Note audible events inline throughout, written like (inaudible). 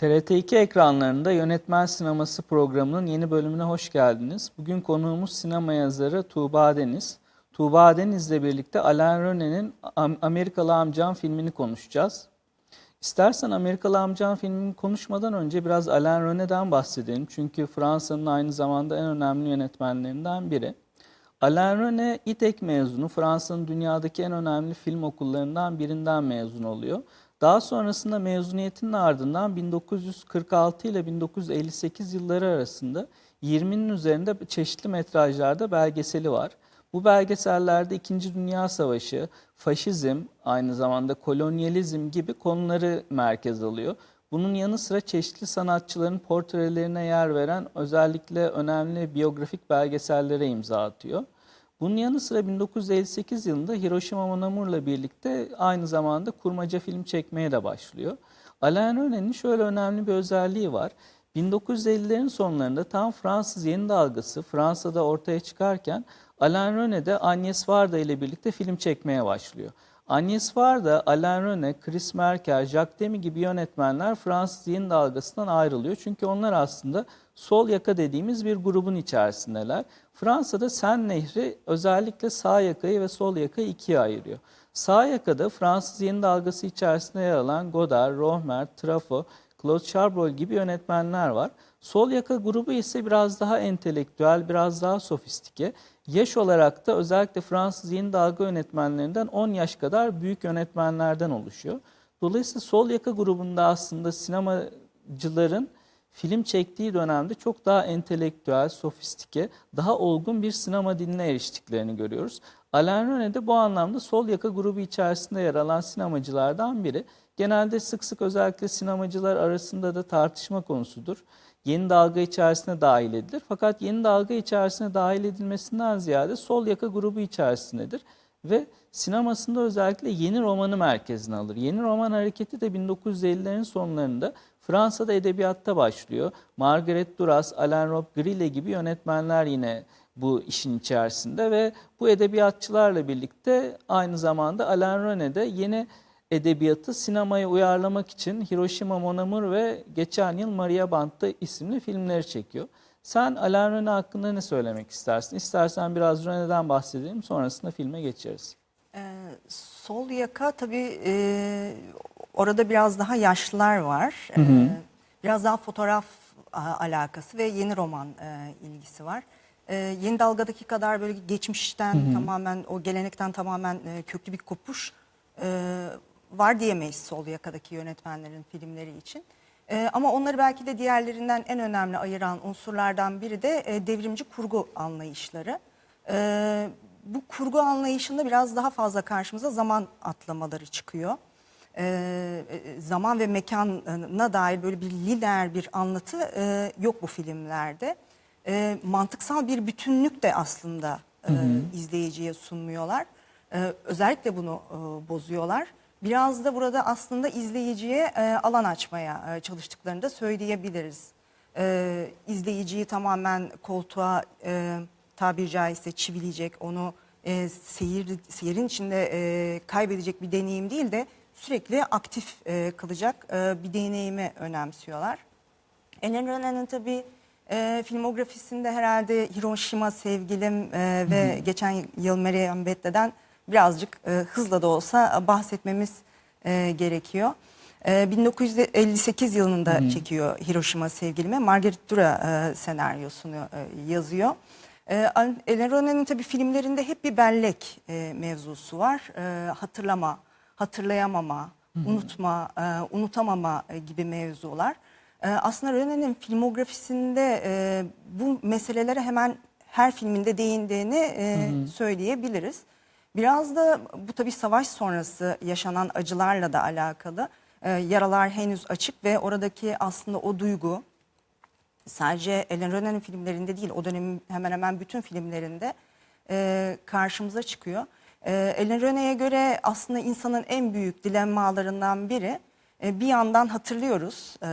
TRT2 ekranlarında Yönetmen Sineması programının yeni bölümüne hoş geldiniz. Bugün konuğumuz sinema yazarı Tuğba Deniz. Tuğba Deniz'le birlikte Alain René'nin Am- Amerikalı Amcam filmini konuşacağız. İstersen Amerikalı Amcam filmini konuşmadan önce biraz Alain René'den bahsedelim. Çünkü Fransa'nın aynı zamanda en önemli yönetmenlerinden biri. Alain René İTEK mezunu, Fransa'nın dünyadaki en önemli film okullarından birinden mezun oluyor. Daha sonrasında mezuniyetinin ardından 1946 ile 1958 yılları arasında 20'nin üzerinde çeşitli metrajlarda belgeseli var. Bu belgesellerde İkinci Dünya Savaşı, faşizm, aynı zamanda kolonyalizm gibi konuları merkez alıyor. Bunun yanı sıra çeşitli sanatçıların portrelerine yer veren özellikle önemli biyografik belgesellere imza atıyor. Bunun yanı sıra 1958 yılında Hiroshima Mon Amour'la birlikte aynı zamanda kurmaca film çekmeye de başlıyor. Alain René'nin şöyle önemli bir özelliği var. 1950'lerin sonlarında tam Fransız yeni dalgası Fransa'da ortaya çıkarken Alain René de Agnès Varda ile birlikte film çekmeye başlıyor. Agnès Varda, Alain René, Chris Merkel, Jacques Demy gibi yönetmenler Fransız yeni dalgasından ayrılıyor. Çünkü onlar aslında sol yaka dediğimiz bir grubun içerisindeler. Fransa'da Sen Nehri özellikle sağ yakayı ve sol yakayı ikiye ayırıyor. Sağ yakada Fransız yeni dalgası içerisinde yer alan Godard, Rohmer, Truffaut, Claude Chabrol gibi yönetmenler var. Sol yaka grubu ise biraz daha entelektüel, biraz daha sofistike. Yaş olarak da özellikle Fransız yeni dalga yönetmenlerinden 10 yaş kadar büyük yönetmenlerden oluşuyor. Dolayısıyla sol yaka grubunda aslında sinemacıların film çektiği dönemde çok daha entelektüel, sofistike, daha olgun bir sinema diline eriştiklerini görüyoruz. Alain René de bu anlamda sol yaka grubu içerisinde yer alan sinemacılardan biri. Genelde sık sık özellikle sinemacılar arasında da tartışma konusudur. Yeni dalga içerisine dahil edilir. Fakat yeni dalga içerisine dahil edilmesinden ziyade sol yaka grubu içerisindedir. Ve sinemasında özellikle yeni romanı merkezine alır. Yeni roman hareketi de 1950'lerin sonlarında Fransa'da edebiyatta başlıyor. Margaret Duras, Alain Rob Grille gibi yönetmenler yine bu işin içerisinde ve bu edebiyatçılarla birlikte aynı zamanda Alain René de yeni edebiyatı sinemaya uyarlamak için Hiroshima Mon Amour ve geçen yıl Maria Bant'ta isimli filmleri çekiyor. Sen Alain René hakkında ne söylemek istersin? İstersen biraz René'den bahsedelim sonrasında filme geçeriz. Ee, sol yaka tabii e, orada biraz daha yaşlılar var. Ee, biraz daha fotoğraf a, alakası ve yeni roman e, ilgisi var. Ee, yeni dalgadaki kadar böyle geçmişten tamamen o gelenekten tamamen e, köklü bir kopuş e, var diyemeyiz sol yakadaki yönetmenlerin filmleri için. Ee, ama onları belki de diğerlerinden en önemli ayıran unsurlardan biri de e, devrimci kurgu anlayışları. Ee, bu kurgu anlayışında biraz daha fazla karşımıza zaman atlamaları çıkıyor. Ee, e, zaman ve mekana dair böyle bir lineer bir anlatı e, yok bu filmlerde. E, mantıksal bir bütünlük de aslında e, izleyiciye sunmuyorlar. E, özellikle bunu e, bozuyorlar. Biraz da burada aslında izleyiciye e, alan açmaya e, çalıştıklarını da söyleyebiliriz. E, izleyiciyi tamamen koltuğa e, tabiri caizse çivileyecek, onu e, seyir, seyirin içinde e, kaybedecek bir deneyim değil de sürekli aktif e, kılacak e, bir deneyimi önemsiyorlar. Ellen René'nin tabii e, filmografisinde herhalde Hiroshima Sevgilim e, ve geçen yıl Meryem Bette'den birazcık e, hızla da olsa bahsetmemiz e, gerekiyor. E, 1958 yılında çekiyor Hiroshima Sevgilimi. Margaret Dura e, senaryosunu e, yazıyor. E, Ellen René'nin tabii filmlerinde hep bir bellek e, mevzusu var. E, hatırlama, hatırlayamama, unutma, e, unutamama e, gibi mevzular. E, aslında René'nin filmografisinde e, bu meselelere hemen her filminde değindiğini e, söyleyebiliriz. Biraz da bu tabii savaş sonrası yaşanan acılarla da alakalı. E, yaralar henüz açık ve oradaki aslında o duygu sadece Ellen René'nin filmlerinde değil o dönemin hemen hemen bütün filmlerinde e, karşımıza çıkıyor. E, Ellen René'ye göre aslında insanın en büyük dilemmalarından biri e, bir yandan hatırlıyoruz. E,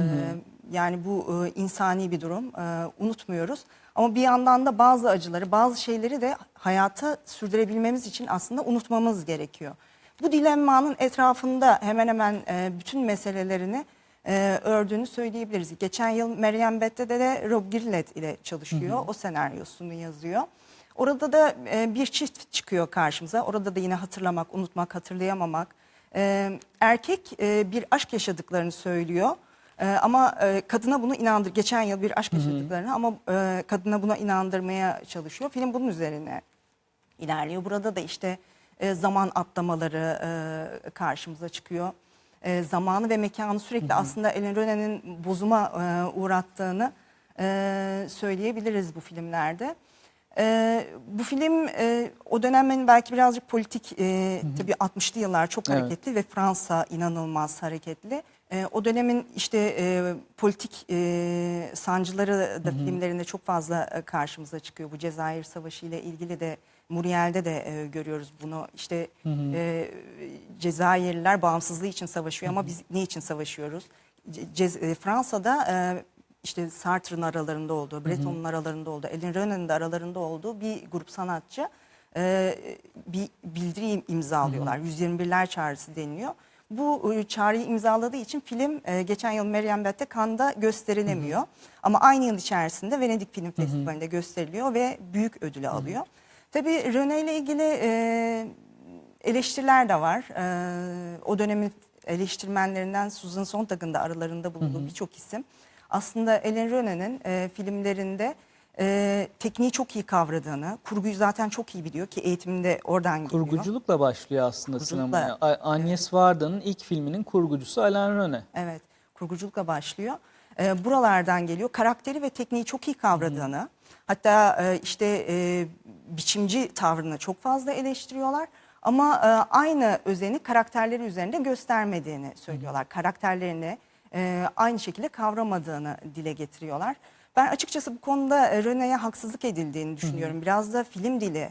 yani bu e, insani bir durum. E, unutmuyoruz. Ama bir yandan da bazı acıları, bazı şeyleri de hayata sürdürebilmemiz için aslında unutmamız gerekiyor. Bu dilemmanın etrafında hemen hemen e, bütün meselelerini e, ördüğünü söyleyebiliriz. Geçen yıl Meryem Bette'de de Rob Gillet ile çalışıyor. O senaryosunu yazıyor. Orada da e, bir çift çıkıyor karşımıza. Orada da yine hatırlamak, unutmak, hatırlayamamak. E, erkek e, bir aşk yaşadıklarını söylüyor. E, ama e, kadına bunu inandır. Geçen yıl bir aşk yaşadıklarını ama e, kadına buna inandırmaya çalışıyor. Film bunun üzerine ilerliyor. Burada da işte e, zaman atlamaları e, karşımıza çıkıyor. E, zamanı ve mekanı sürekli aslında Ellen Rene'nin bozuma e, uğrattığını e, söyleyebiliriz bu filmlerde. E, bu film e, o dönemin belki birazcık politik, e, tabii 60'lı yıllar çok Evet. hareketli ve Fransa inanılmaz hareketli. E, o dönemin işte e, politik e, sancıları da filmlerinde çok fazla e, karşımıza çıkıyor. Bu Cezayir Savaşı ile ilgili de Muriel'de de e, görüyoruz bunu. İşte e, Cezayirliler bağımsızlığı için savaşıyor ama biz ne için savaşıyoruz? Ce- e, Fransa'da e, işte Sartre'ın aralarında olduğu, Breton'un aralarında olduğu, Ellen Rene'nin de aralarında olduğu bir grup sanatçı e, bir bildiri imzalıyorlar. 121'ler çağrısı deniliyor. Bu e, çağrıyı imzaladığı için film e, geçen yıl Meryem Bette Cannes'da gösterilemiyor. Ama aynı yıl içerisinde Venedik Film Festivali'nde gösteriliyor ve büyük ödülü alıyor. Tabii Rene ile ilgili e, eleştiriler de var. E, o dönemin eleştirmenlerinden Susan Sontag'ın da aralarında bulunduğu birçok isim. Aslında Ellen Rene'nin e, filmlerinde e, tekniği çok iyi kavradığını, kurguyu zaten çok iyi biliyor ki eğitiminde oradan geliyor. Kurguculukla başlıyor aslında Kurguculukla. sinemaya. A- Agnes Varda'nın ilk filminin kurgucusu Alain Rene. Evet, kurguculukla başlıyor. Ee, buralardan geliyor. Karakteri ve tekniği çok iyi kavradığını, hatta e, işte e, biçimci tavrını çok fazla eleştiriyorlar. Ama e, aynı özeni karakterleri üzerinde göstermediğini söylüyorlar. Karakterlerini e, aynı şekilde kavramadığını dile getiriyorlar. Ben açıkçası bu konuda e, René'ye haksızlık edildiğini düşünüyorum. Biraz da film dili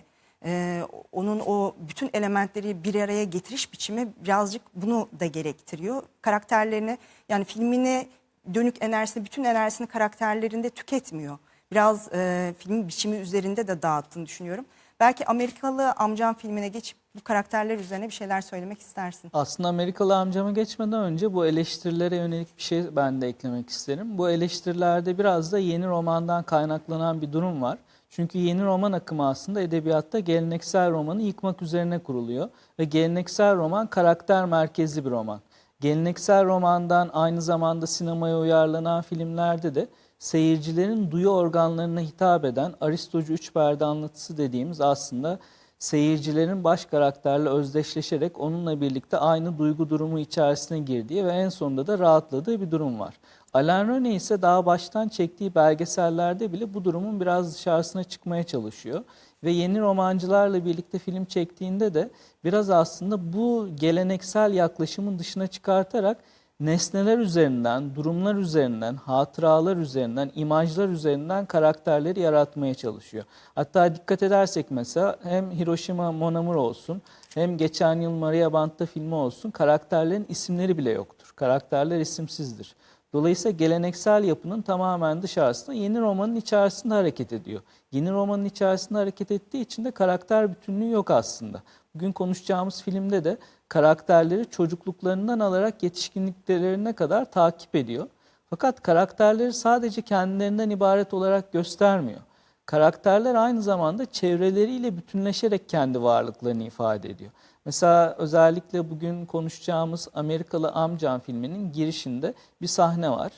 onun o bütün elementleri bir araya getiriş biçimi birazcık bunu da gerektiriyor. Karakterlerini yani filmine dönük enerjisini, bütün enerjisini karakterlerinde tüketmiyor. Biraz e, film biçimi üzerinde de dağıttığını düşünüyorum. Belki Amerikalı amcam filmine geçip bu karakterler üzerine bir şeyler söylemek istersin. Aslında Amerikalı amcama geçmeden önce bu eleştirilere yönelik bir şey ben de eklemek isterim. Bu eleştirilerde biraz da yeni romandan kaynaklanan bir durum var. Çünkü yeni roman akımı aslında edebiyatta geleneksel romanı yıkmak üzerine kuruluyor. Ve geleneksel roman karakter merkezli bir roman. Geleneksel romandan aynı zamanda sinemaya uyarlanan filmlerde de seyircilerin duyu organlarına hitap eden Aristocu üç perde anlatısı dediğimiz aslında seyircilerin baş karakterle özdeşleşerek onunla birlikte aynı duygu durumu içerisine girdiği ve en sonunda da rahatladığı bir durum var. Alain René ise daha baştan çektiği belgesellerde bile bu durumun biraz dışarısına çıkmaya çalışıyor. Ve yeni romancılarla birlikte film çektiğinde de biraz aslında bu geleneksel yaklaşımın dışına çıkartarak nesneler üzerinden, durumlar üzerinden, hatıralar üzerinden, imajlar üzerinden karakterleri yaratmaya çalışıyor. Hatta dikkat edersek mesela hem Hiroshima Mon Amour olsun hem geçen yıl Maria Bant'ta filmi olsun karakterlerin isimleri bile yoktur. Karakterler isimsizdir. Dolayısıyla geleneksel yapının tamamen dışarısında yeni romanın içerisinde hareket ediyor. Yeni romanın içerisinde hareket ettiği için de karakter bütünlüğü yok aslında. Bugün konuşacağımız filmde de karakterleri çocukluklarından alarak yetişkinliklerine kadar takip ediyor. Fakat karakterleri sadece kendilerinden ibaret olarak göstermiyor. Karakterler aynı zamanda çevreleriyle bütünleşerek kendi varlıklarını ifade ediyor. Mesela özellikle bugün konuşacağımız Amerikalı Amcan filminin girişinde bir sahne var.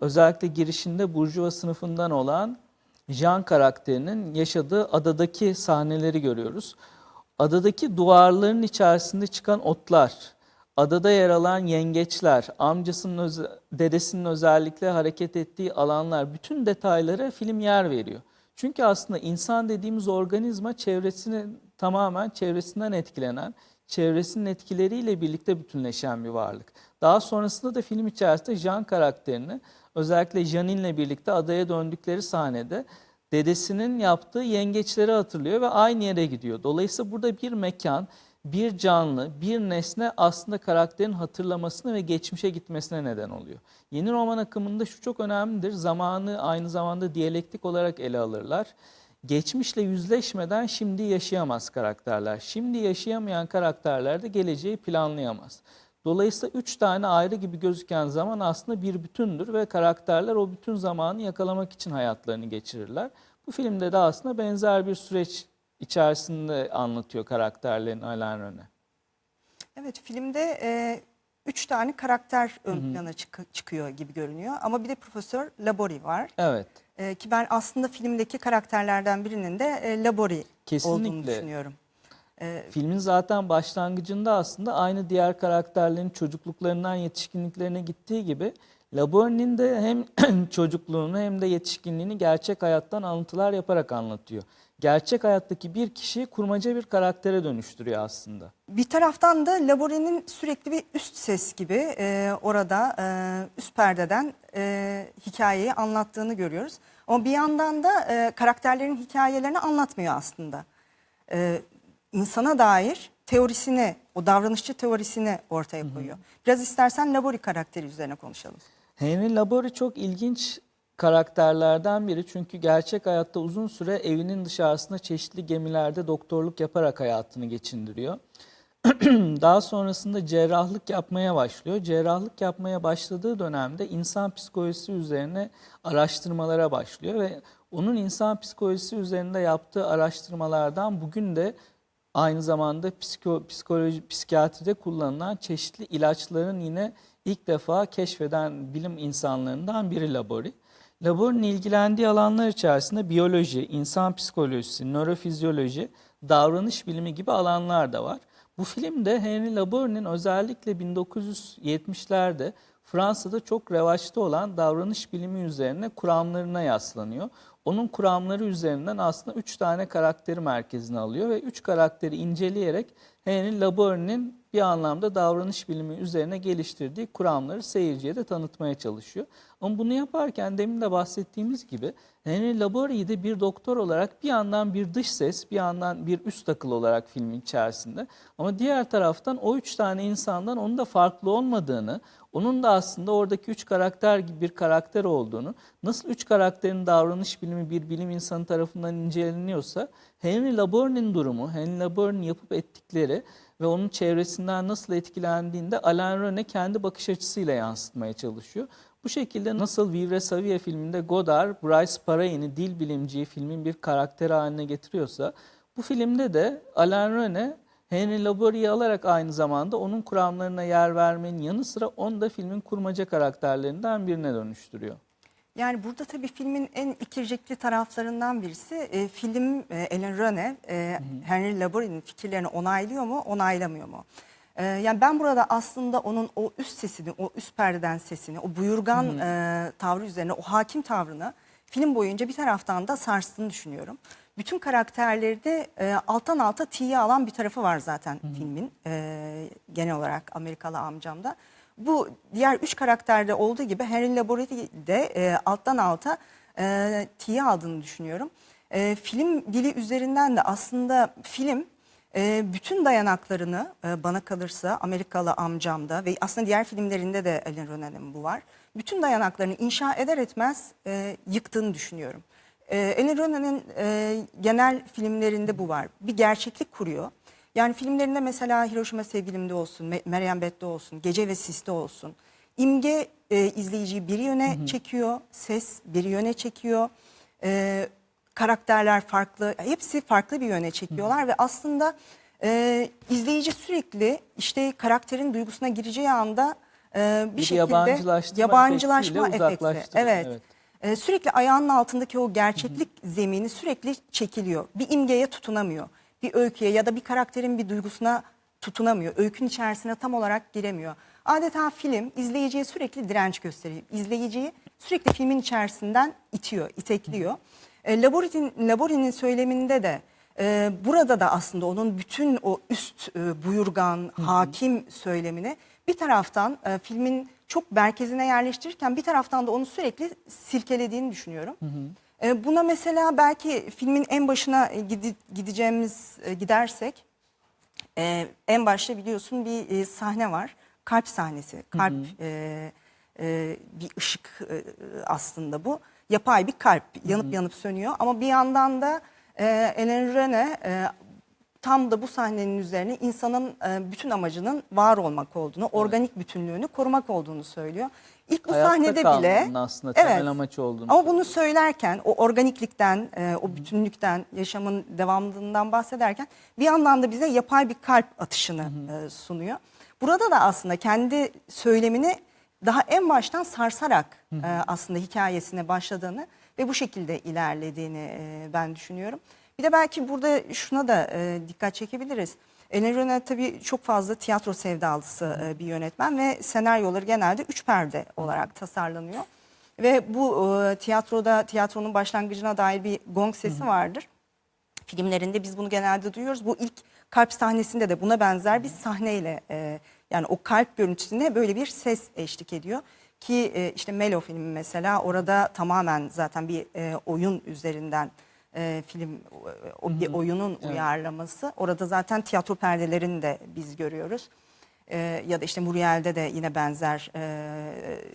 Özellikle girişinde Burjuva sınıfından olan Jean karakterinin yaşadığı adadaki sahneleri görüyoruz. Adadaki duvarların içerisinde çıkan otlar, adada yer alan yengeçler, amcasının, öz- dedesinin özellikle hareket ettiği alanlar, bütün detaylara film yer veriyor. Çünkü aslında insan dediğimiz organizma çevresini tamamen çevresinden etkilenen, çevresinin etkileriyle birlikte bütünleşen bir varlık. Daha sonrasında da film içerisinde Jean karakterini özellikle Janin'le birlikte adaya döndükleri sahnede dedesinin yaptığı yengeçleri hatırlıyor ve aynı yere gidiyor. Dolayısıyla burada bir mekan, bir canlı, bir nesne aslında karakterin hatırlamasına ve geçmişe gitmesine neden oluyor. Yeni roman akımında şu çok önemlidir. Zamanı aynı zamanda diyalektik olarak ele alırlar. Geçmişle yüzleşmeden şimdi yaşayamaz karakterler. Şimdi yaşayamayan karakterler de geleceği planlayamaz. Dolayısıyla üç tane ayrı gibi gözüken zaman aslında bir bütündür ve karakterler o bütün zamanı yakalamak için hayatlarını geçirirler. Bu filmde de aslında benzer bir süreç içerisinde anlatıyor karakterlerin Alain René. Evet filmde e, üç tane karakter ön plana çık- çıkıyor gibi görünüyor. Ama bir de Profesör Labori var. Evet. E, ki ben aslında filmdeki karakterlerden birinin de e, Labori olduğunu Kesinlikle. düşünüyorum. E, Filmin zaten başlangıcında aslında aynı diğer karakterlerin çocukluklarından yetişkinliklerine gittiği gibi Laborni'nin de hem (clears throat) çocukluğunu hem de yetişkinliğini gerçek hayattan alıntılar yaparak anlatıyor. Gerçek hayattaki bir kişiyi kurmaca bir karaktere dönüştürüyor aslında. Bir taraftan da Labori'nin sürekli bir üst ses gibi e, orada e, üst perdeden e, hikayeyi anlattığını görüyoruz. Ama bir yandan da e, karakterlerin hikayelerini anlatmıyor aslında. E, insana dair teorisini, o davranışçı teorisini ortaya koyuyor. Biraz istersen Labori karakteri üzerine konuşalım. Henry Labori çok ilginç karakterlerden biri çünkü gerçek hayatta uzun süre evinin dışarısında çeşitli gemilerde doktorluk yaparak hayatını geçindiriyor. (clears throat) Daha sonrasında cerrahlık yapmaya başlıyor. Cerrahlık yapmaya başladığı dönemde insan psikolojisi üzerine araştırmalara başlıyor ve onun insan psikolojisi üzerinde yaptığı araştırmalardan bugün de aynı zamanda psiko, psikoloji, psikiyatride kullanılan çeşitli ilaçların yine ilk defa keşfeden bilim insanlarından biri Labori. Labori'nin ilgilendiği alanlar içerisinde biyoloji, insan psikolojisi, nörofizyoloji, davranış bilimi gibi alanlar da var. Bu filmde Henry Labori'nin özellikle 1970'lerde Fransa'da çok revaçta olan davranış bilimi üzerine kuramlarına yaslanıyor. Onun kuramları üzerinden aslında üç tane karakteri merkezine alıyor ve üç karakteri inceleyerek Henry Labori'nin bir anlamda davranış bilimi üzerine geliştirdiği kuramları seyirciye de tanıtmaya çalışıyor. Ama bunu yaparken demin de bahsettiğimiz gibi Henry Labori'yi de bir doktor olarak bir yandan bir dış ses, bir yandan bir üst akıl olarak filmin içerisinde ama diğer taraftan o üç tane insandan onun da farklı olmadığını, onun da aslında oradaki üç karakter gibi bir karakter olduğunu, nasıl üç karakterin davranış bilimi bir bilim insanı tarafından inceleniyorsa, Henry Labor'nin durumu, Henry Labor'nin yapıp ettikleri ve onun çevresinden nasıl etkilendiğinde Alain René kendi bakış açısıyla yansıtmaya çalışıyor. Bu şekilde nasıl Vivre Savia filminde Godard, Bryce Parain'i dil bilimciyi filmin bir karakteri haline getiriyorsa, bu filmde de Alain René Henry Laborie'yi alarak aynı zamanda onun kuramlarına yer vermenin yanı sıra onu da filmin kurmaca karakterlerinden birine dönüştürüyor. Yani burada tabii filmin en ikircikli taraflarından birisi e, film e, Ellen Röne, e, Henry Laborie'nin fikirlerini onaylıyor mu, onaylamıyor mu? E, yani ben burada aslında onun o üst sesini, o üst perdeden sesini, o buyurgan e, tavrı üzerine, o hakim tavrını film boyunca bir taraftan da sarstığını düşünüyorum. Bütün karakterleri de e, alttan alta tiye alan bir tarafı var zaten filmin e, genel olarak Amerikalı amcamda. Bu diğer üç karakterde olduğu gibi Henry Laborie de e, alttan alta e, tiye aldığını düşünüyorum. E, film dili üzerinden de aslında film e, bütün dayanaklarını e, bana kalırsa Amerikalı amcamda ve aslında diğer filmlerinde de Ellen René'nin bu var. Bütün dayanaklarını inşa eder etmez e, yıktığını düşünüyorum. E, Ellen René'nin e, genel filmlerinde bu var. Bir gerçeklik kuruyor. Yani filmlerinde mesela Hiroşima Sevgilim'de olsun, Me- Meryem Bet'te olsun, Gece ve Sis'te olsun. İmge e, izleyiciyi bir yöne çekiyor, ses bir yöne çekiyor. E, karakterler farklı, hepsi farklı bir yöne çekiyorlar ve aslında e, izleyici sürekli işte karakterin duygusuna gireceği anda e, bir, Bir şekilde yabancılaştırma yabancılaşma efekti. Evet. evet. E, sürekli ayağının altındaki o gerçeklik zemini sürekli çekiliyor. Bir imgeye tutunamıyor. Bir öyküye ya da bir karakterin bir duygusuna tutunamıyor. Öykünün içerisine tam olarak giremiyor. Adeta film izleyiciye sürekli direnç gösteriyor. İzleyiciyi sürekli filmin içerisinden itiyor, itekliyor. E, Labori'nin, Labori'nin söyleminde de e, burada da aslında onun bütün o üst e, buyurgan, hakim söylemini bir taraftan e, filmin çok merkezine yerleştirirken bir taraftan da onu sürekli silkelediğini düşünüyorum. E, buna mesela belki filmin en başına e, gideceğimiz e, gidersek e, en başta biliyorsun bir e, sahne var. Kalp sahnesi. Kalp e, e, bir ışık e, aslında bu. Yapay bir kalp yanıp yanıp sönüyor ama bir yandan da e, Ellen René e, tam da bu sahnenin üzerine insanın e, bütün amacının var olmak olduğunu, organik bütünlüğünü korumak olduğunu söylüyor. İlk bu Hayatta sahnede bile aslında temel amacı olduğunu Ama bunu söylerken o organiklikten, e, o bütünlükten, yaşamın devamlılığından bahsederken bir yandan da bize yapay bir kalp atışını e, sunuyor. Burada da aslında kendi söylemini daha en baştan sarsarak e, aslında hikayesine başladığını ve bu şekilde ilerlediğini e, ben düşünüyorum. Bir de belki burada şuna da e, dikkat çekebiliriz. Ellen Röner tabii çok fazla tiyatro sevdalısı e, bir yönetmen ve senaryoları genelde üç perde olarak tasarlanıyor. Ve bu e, tiyatroda tiyatronun başlangıcına dair bir gong sesi vardır. Filmlerinde biz bunu genelde duyuyoruz. Bu ilk kalp sahnesinde de buna benzer bir sahneyle e, yani o kalp görüntüsüne böyle bir ses eşlik ediyor. Ki e, işte Melo filmi mesela orada tamamen zaten bir e, oyun üzerinden e, film o bir oyunun uyarlaması. Orada zaten tiyatro perdelerini de biz görüyoruz. E, ya da işte Muriel'de de yine benzer e,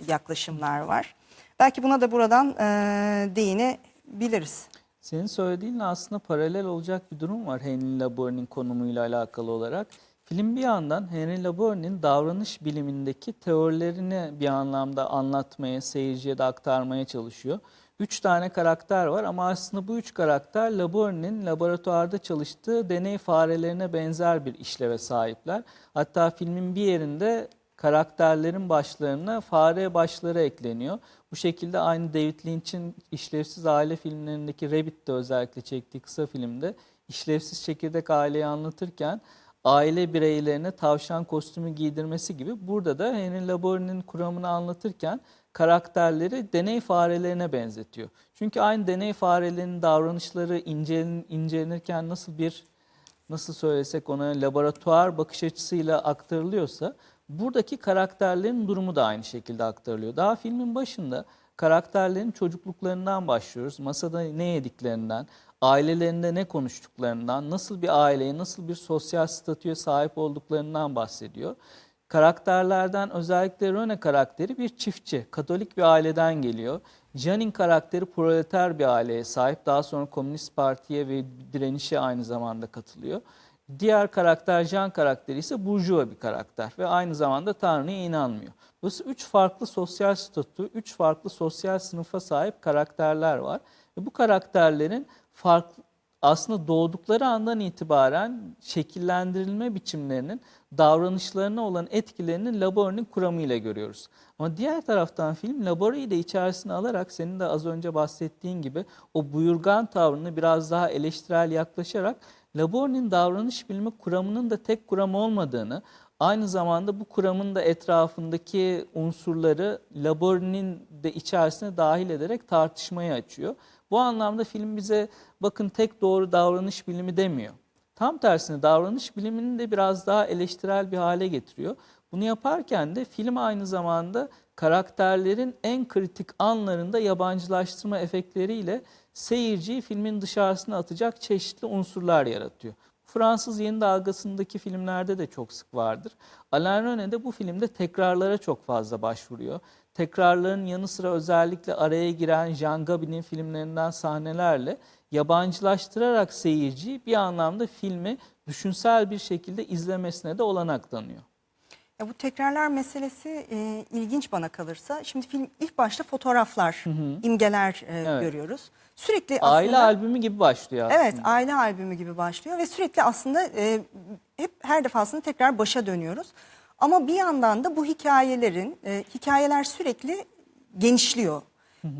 yaklaşımlar var. Belki buna da buradan e, değinebiliriz. Senin söylediğinle aslında paralel olacak bir durum var Henry Labour'un konumuyla alakalı olarak. Film bir yandan Henry Labour'un davranış bilimindeki teorilerini bir anlamda anlatmaya, seyirciye de aktarmaya çalışıyor. Üç tane karakter var ama aslında bu üç karakter Labour'un laboratuvarda çalıştığı deney farelerine benzer bir işleve sahipler. Hatta filmin bir yerinde karakterlerin başlarına fare başları ekleniyor. Bu şekilde aynı David Lynch'in işlevsiz aile filmlerindeki Rabbit'te özellikle çektiği kısa filmde işlevsiz çekirdek aileyi anlatırken aile bireylerine tavşan kostümü giydirmesi gibi burada da Henry Labour'un kuramını anlatırken karakterleri deney farelerine benzetiyor. Çünkü aynı deney farelerinin davranışları incelen- incelenirken nasıl bir nasıl söylesek ona laboratuvar bakış açısıyla aktarılıyorsa buradaki karakterlerin durumu da aynı şekilde aktarılıyor. Daha filmin başında karakterlerin çocukluklarından başlıyoruz. Masada ne yediklerinden, ailelerinde ne konuştuklarından, nasıl bir aileye, nasıl bir sosyal statüye sahip olduklarından bahsediyor. Karakterlerden özellikle Rene karakteri bir çiftçi, Katolik bir aileden geliyor. Janine karakteri proleter bir aileye sahip. Daha sonra Komünist Parti'ye ve direnişe aynı zamanda katılıyor. Diğer karakter Jean karakteri ise burjuva bir karakter ve aynı zamanda Tanrı'ya inanmıyor. Dolayısıyla üç farklı sosyal statü, üç farklı sosyal sınıfa sahip karakterler var. Ve bu karakterlerin farklı aslında doğdukları andan itibaren şekillendirilme biçimlerinin davranışlarına olan etkilerini Labor'un kuramıyla görüyoruz. Ama diğer taraftan film Labor'u da içerisine alarak senin de az önce bahsettiğin gibi o buyurgan tavrını biraz daha eleştirel yaklaşarak Labor'un davranış bilimi kuramının da tek kuram olmadığını, aynı zamanda bu kuramın da etrafındaki unsurları Labor'un de içerisine dahil ederek tartışmayı açıyor. Bu anlamda film bize bakın tek doğru davranış bilimi demiyor. Tam tersine davranış bilimini de biraz daha eleştirel bir hale getiriyor. Bunu yaparken de film aynı zamanda karakterlerin en kritik anlarında yabancılaştırma efektleriyle seyirciyi filmin dışarısına atacak çeşitli unsurlar yaratıyor. Fransız yeni dalgasındaki filmlerde de çok sık vardır. Alain René de bu filmde tekrarlara çok fazla başvuruyor. Tekrarların yanı sıra özellikle araya giren Jean Gaby'nin filmlerinden sahnelerle yabancılaştırarak seyirciyi bir anlamda filmi düşünsel bir şekilde izlemesine de olanak tanıyor. Ya bu tekrarlar meselesi e, ilginç bana kalırsa. Şimdi film ilk başta fotoğraflar, imgeler e, Evet. görüyoruz. Sürekli aslında Aile albümü gibi başlıyor aslında. Evet, aile albümü gibi başlıyor ve sürekli aslında e, hep her defasında tekrar başa dönüyoruz. Ama bir yandan da bu hikayelerin, e, hikayeler sürekli genişliyor.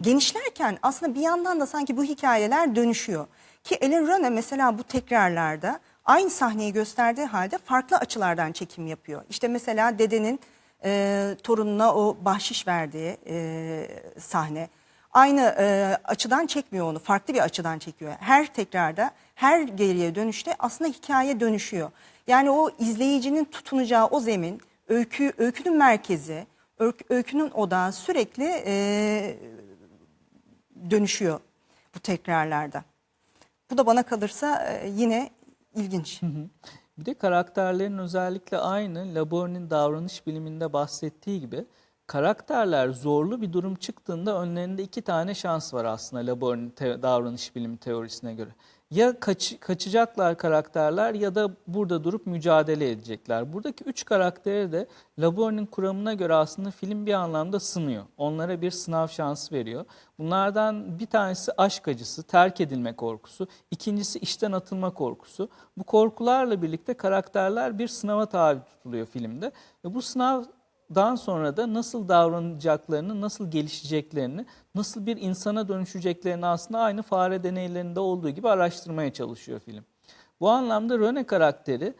Genişlerken aslında bir yandan da sanki bu hikayeler dönüşüyor. Ki Ellen Röne mesela bu tekrarlarda aynı sahneyi gösterdiği halde farklı açılardan çekim yapıyor. İşte mesela dedenin e, torununa o bahşiş verdiği e, sahne. Aynı e, açıdan çekmiyor onu, farklı bir açıdan çekiyor. Her tekrarda, her geriye dönüşte aslında hikaye dönüşüyor. Yani o izleyicinin tutunacağı o zemin, öykü, öykünün merkezi, öykü- öykünün odağı sürekli e, dönüşüyor bu tekrarlarda. Bu da bana kalırsa e, yine ilginç. Bir de karakterlerin özellikle aynı Labor'un davranış biliminde bahsettiği gibi karakterler zorlu bir durum çıktığında önlerinde iki tane şans var aslında Labor'un davranış bilimi teorisine göre. Ya kaç, kaçacaklar karakterler ya da burada durup mücadele edecekler. Buradaki üç karakteri de Labor'un kuramına göre aslında film bir anlamda sınıyor. Onlara bir sınav şansı veriyor. Bunlardan bir tanesi aşk acısı, terk edilme korkusu. İkincisi işten atılma korkusu. Bu korkularla birlikte karakterler bir sınava tabi tutuluyor filmde. Ve bu sınav dan sonra da nasıl davranacaklarını, nasıl gelişeceklerini, nasıl bir insana dönüşeceklerini aslında aynı fare deneylerinde olduğu gibi araştırmaya çalışıyor film. Bu anlamda Rene karakteri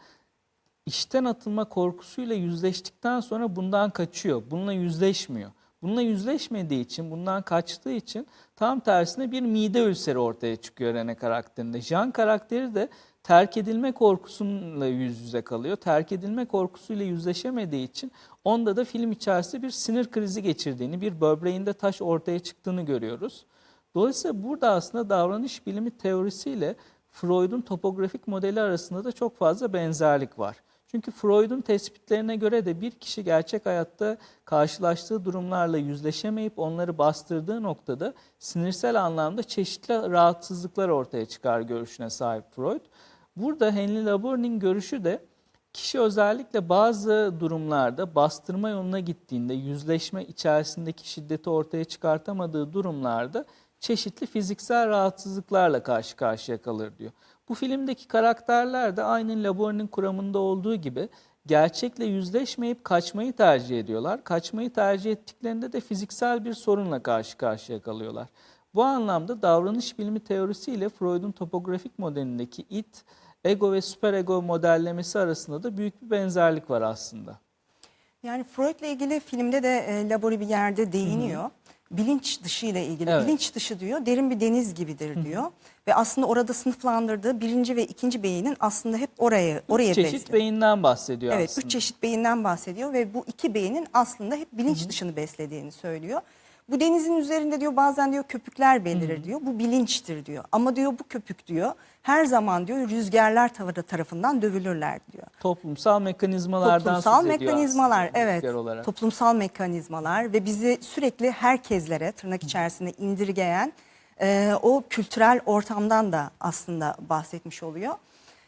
işten atılma korkusuyla yüzleştikten sonra bundan kaçıyor. Bununla yüzleşmiyor. Bununla yüzleşmediği için, bundan kaçtığı için tam tersine bir mide ülseri ortaya çıkıyor Rene karakterinde. Jean karakteri de terk edilme korkusuyla yüz yüze kalıyor. Terk edilme korkusuyla yüzleşemediği için onda da film içerisinde bir sinir krizi geçirdiğini, bir böbreğinde taş ortaya çıktığını görüyoruz. Dolayısıyla burada aslında davranış bilimi teorisiyle Freud'un topografik modeli arasında da çok fazla benzerlik var. Çünkü Freud'un tespitlerine göre de bir kişi gerçek hayatta karşılaştığı durumlarla yüzleşemeyip onları bastırdığı noktada sinirsel anlamda çeşitli rahatsızlıklar ortaya çıkar görüşüne sahip Freud. Burada Henry Labor'un görüşü de kişi özellikle bazı durumlarda bastırma yoluna gittiğinde yüzleşme içerisindeki şiddeti ortaya çıkartamadığı durumlarda çeşitli fiziksel rahatsızlıklarla karşı karşıya kalır diyor. Bu filmdeki karakterler de aynı Labor'un kuramında olduğu gibi gerçekle yüzleşmeyip kaçmayı tercih ediyorlar. Kaçmayı tercih ettiklerinde de fiziksel bir sorunla karşı karşıya kalıyorlar. Bu anlamda davranış bilimi teorisiyle Freud'un topografik modelindeki it, ego ve süperego modellemesi arasında da büyük bir benzerlik var aslında. Yani Freud'la ilgili filmde de e, Labori bir yerde değiniyor. Bilinç dışı ile ilgili. Evet. Bilinç dışı diyor, derin bir deniz gibidir diyor. Ve aslında orada sınıflandırdığı birinci ve ikinci beynin aslında hep oraya oraya Çeşit besliyor. beyinden bahsediyor Evet, aslında. üç çeşit beyinden bahsediyor ve bu iki beynin aslında hep bilinç dışını beslediğini söylüyor. Bu denizin üzerinde diyor bazen diyor köpükler belirir diyor. Bu bilinçtir diyor. Ama diyor bu köpük diyor her zaman diyor rüzgarlar tarafından dövülürler diyor. Toplumsal mekanizmalardan Toplumsal söz ediyor mekanizmalar aslında evet. olarak. Toplumsal mekanizmalar ve bizi sürekli herkeslere tırnak içerisinde indirgeyen e, o kültürel ortamdan da aslında bahsetmiş oluyor.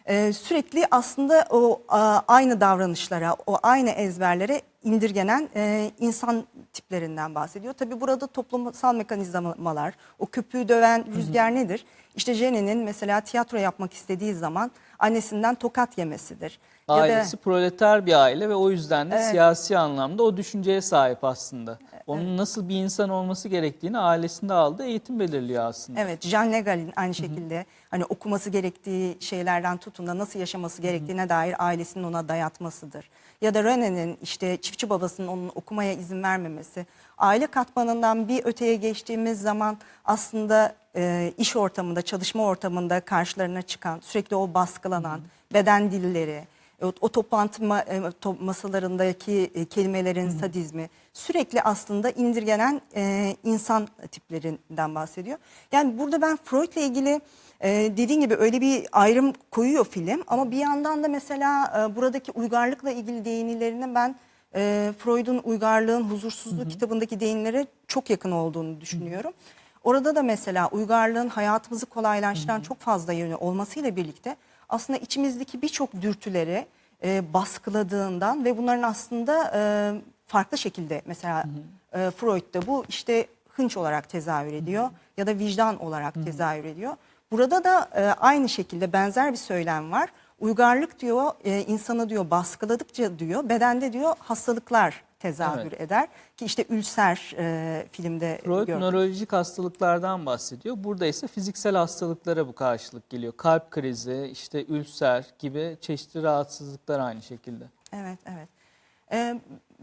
E, sürekli aslında o a, aynı davranışlara, o aynı ezberlere indirgenen e, insan tiplerinden bahsediyor. Tabii burada toplumsal mekanizmalar, o köpüğü döven rüzgar nedir? İşte Jenny'nin mesela tiyatro yapmak istediği zaman annesinden tokat yemesidir. Ya da- Ailesi proleter bir aile ve o yüzden de Evet. siyasi anlamda o düşünceye sahip aslında. Onun nasıl bir insan olması gerektiğini ailesinde aldığı eğitim belirliyor aslında. Evet, Jean Legal'in aynı şekilde hani okuması gerektiği şeylerden tutun da nasıl yaşaması gerektiğine dair ailesinin ona dayatmasıdır. Ya da René'nin işte çiftçi babasının onun okumaya izin vermemesi. Aile katmanından bir öteye geçtiğimiz zaman aslında e, iş ortamında, çalışma ortamında karşılarına çıkan, sürekli o baskılanan beden dilleri, o, o toplantı ma- e, to- masalarındaki e, kelimelerin sadizmi sürekli aslında indirgenen e, insan tiplerinden bahsediyor. Yani burada ben Freud'la ilgili e, dediğin gibi öyle bir ayrım koyuyor film ama bir yandan da mesela e, buradaki uygarlıkla ilgili değinilerini ben e, Freud'un Uygarlığın Huzursuzluğu kitabındaki değinilere çok yakın olduğunu düşünüyorum. Orada da mesela uygarlığın hayatımızı kolaylaştıran çok fazla yönü olmasıyla birlikte aslında içimizdeki birçok dürtüleri e, baskıladığından ve bunların aslında e, farklı şekilde mesela e, Freud'da bu işte hınç olarak tezahür ediyor ya da vicdan olarak tezahür ediyor. Burada da e, aynı şekilde benzer bir söylem var. Uygarlık diyor e, insanı diyor baskıladıkça diyor bedende diyor hastalıklar tezahür Evet. eder ki işte ülser e, filmde Freud gördük. nörolojik hastalıklardan bahsediyor. Burada ise fiziksel hastalıklara bu karşılık geliyor. Kalp krizi, işte ülser gibi çeşitli rahatsızlıklar aynı şekilde. Evet, evet. Ee,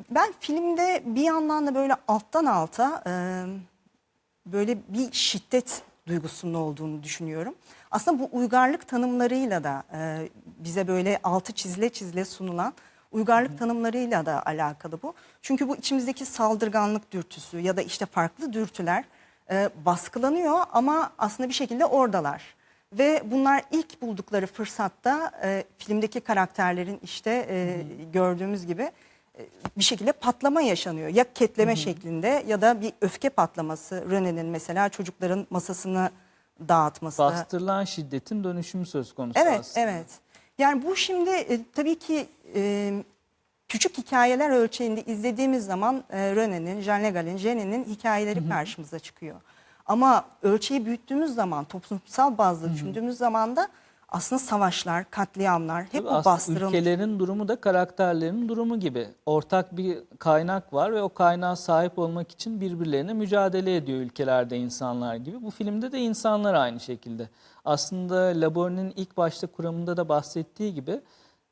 ben filmde bir yandan da böyle alttan alta e, böyle bir şiddet duygusunun olduğunu düşünüyorum. Aslında bu uygarlık tanımlarıyla da e, bize böyle altı çizile çizile sunulan uygarlık tanımlarıyla da alakalı bu. Çünkü bu içimizdeki saldırganlık dürtüsü ya da işte farklı dürtüler e, baskılanıyor ama aslında bir şekilde oradalar. Ve bunlar ilk buldukları fırsatta e, filmdeki karakterlerin işte e, gördüğümüz gibi e, bir şekilde patlama yaşanıyor. Ya ketleme şeklinde ya da bir öfke patlaması. René'nin mesela çocukların masasını dağıtması. Bastırılan şiddetin dönüşümü söz konusu Evet, aslında. evet. Yani bu şimdi e, tabii ki e, küçük hikayeler ölçeğinde izlediğimiz zaman e, René'nin, Jean Legal'in, Jenny'nin hikayeleri karşımıza çıkıyor. Ama ölçeği büyüttüğümüz zaman, toplumsal bazda düşündüğümüz zaman da aslında savaşlar, katliamlar hep Tabii bu bastırılmış. ülkelerin durumu da karakterlerin durumu gibi. Ortak bir kaynak var ve o kaynağa sahip olmak için birbirlerine mücadele ediyor ülkelerde insanlar gibi. Bu filmde de insanlar aynı şekilde. Aslında Labor'un ilk başta kuramında da bahsettiği gibi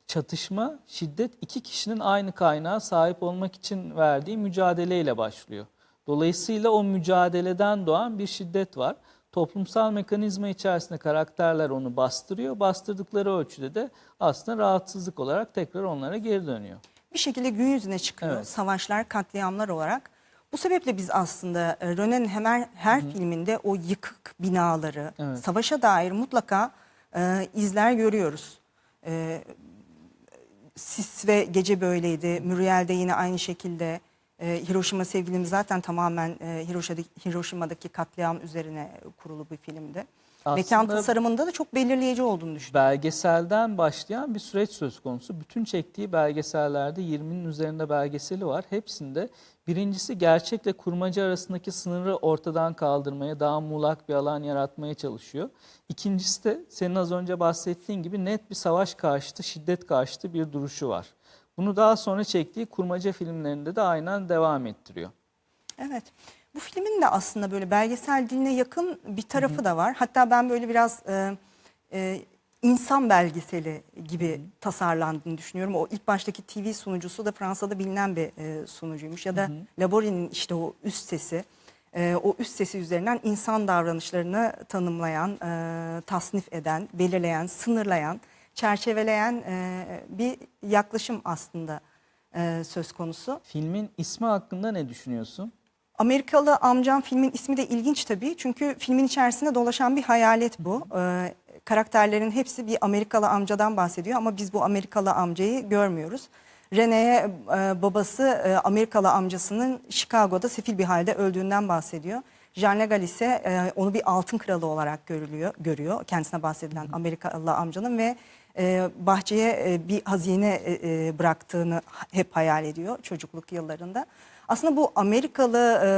çatışma, şiddet iki kişinin aynı kaynağa sahip olmak için verdiği mücadeleyle başlıyor. Dolayısıyla o mücadeleden doğan bir şiddet var. Toplumsal mekanizma içerisinde karakterler onu bastırıyor. Bastırdıkları ölçüde de aslında rahatsızlık olarak tekrar onlara geri dönüyor. bir şekilde gün yüzüne çıkıyor. Evet. Savaşlar, katliamlar olarak. Bu sebeple biz aslında e, René'nin hemen her filminde o yıkık binaları, Evet. savaşa dair mutlaka e, izler görüyoruz. E, Sis ve Gece böyleydi. Muriel'de yine aynı şekilde. E, Hiroşima Sevgilim zaten tamamen e, Hiroşima'daki, katliam üzerine kurulu bir filmdi. Mekan Aslında- tasarımında da çok belirleyici olduğunu düşünüyorum. Belgeselden başlayan bir süreç söz konusu. Bütün çektiği belgesellerde 20'nin üzerinde belgeseli var. Hepsinde birincisi gerçekle kurmaca arasındaki sınırı ortadan kaldırmaya, daha muğlak bir alan yaratmaya çalışıyor. İkincisi de senin az önce bahsettiğin gibi net bir savaş karşıtı, şiddet karşıtı bir duruşu var. Bunu daha sonra çektiği kurmaca filmlerinde de aynen devam ettiriyor. Evet. Bu filmin de aslında böyle belgesel diline yakın bir tarafı da var. Hatta ben böyle biraz e, e, insan belgeseli gibi tasarlandığını düşünüyorum. O ilk baştaki TV sunucusu da Fransa'da bilinen bir e, sunucuymuş. Ya da Labore'nin işte o üst sesi. e, o üst sesi üzerinden insan davranışlarını tanımlayan, e, tasnif eden, belirleyen, sınırlayan, çerçeveleyen e, bir yaklaşım aslında e, söz konusu. Filmin ismi hakkında ne düşünüyorsun? Amerikalı Amcam filmin ismi de ilginç tabii. Çünkü filmin içerisinde dolaşan bir hayalet bu. Ee, karakterlerin hepsi bir Amerikalı amcadan bahsediyor ama biz bu Amerikalı amcayı görmüyoruz. Rene'ye e, babası e, Amerikalı amcasının Chicago'da sefil bir halde öldüğünden bahsediyor. Jean Legal ise e, onu bir altın kralı olarak görülüyor, görüyor. Kendisine bahsedilen Amerikalı amcanın ve e, bahçeye e, bir hazine e, bıraktığını hep hayal ediyor çocukluk yıllarında. Aslında bu Amerikalı e,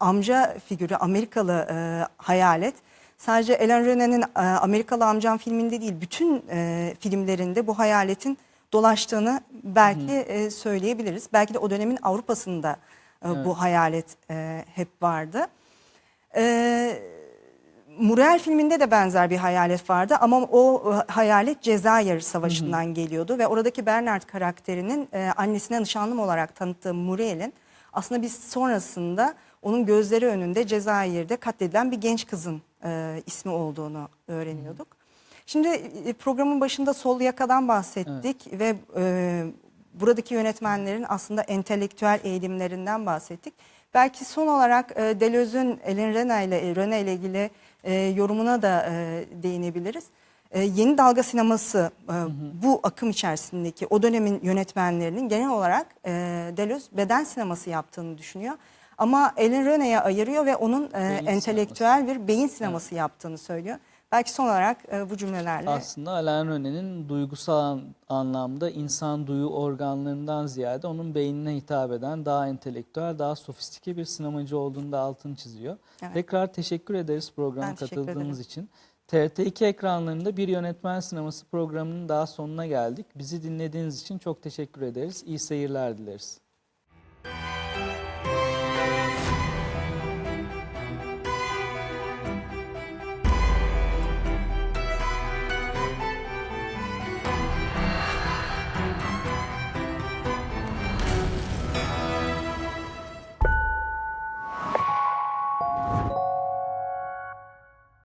amca figürü, Amerikalı e, hayalet sadece Ellen René'nin e, Amerikalı Amcam filminde değil, bütün e, filmlerinde bu hayaletin dolaştığını belki e, söyleyebiliriz. Belki de o dönemin Avrupa'sında e, bu hayalet e, hep vardı. E, Muriel filminde de benzer bir hayalet vardı ama o hayalet Cezayir Savaşı'ndan geliyordu ve oradaki Bernard karakterinin e, annesine nişanlım olarak tanıttığı Muriel'in aslında biz sonrasında onun gözleri önünde Cezayir'de katledilen bir genç kızın e, ismi olduğunu öğreniyorduk. Şimdi e, programın başında Sol Yaka'dan bahsettik ve e, buradaki yönetmenlerin aslında entelektüel eğilimlerinden bahsettik. Belki son olarak e, Deleuze'ün Elin Rena ile Rene ile ilgili e, yorumuna da e, değinebiliriz. E, yeni dalga sineması e, bu akım içerisindeki o dönemin yönetmenlerinin genel olarak e, Deleuze beden sineması yaptığını düşünüyor. Ama Elin Rene'ye ayırıyor ve onun e, Beyin entelektüel bir beyin sineması yaptığını söylüyor. Belki son olarak e, bu cümlelerle Aslında Alain René'nin duygusal an- anlamda insan duyu organlarından ziyade onun beynine hitap eden daha entelektüel, daha sofistike bir sinemacı olduğunu da altını çiziyor. Evet. Tekrar teşekkür ederiz programa Ben katıldığınız için. TRT2 ekranlarında bir yönetmen sineması programının daha sonuna geldik. Bizi dinlediğiniz için çok teşekkür ederiz. İyi seyirler dileriz.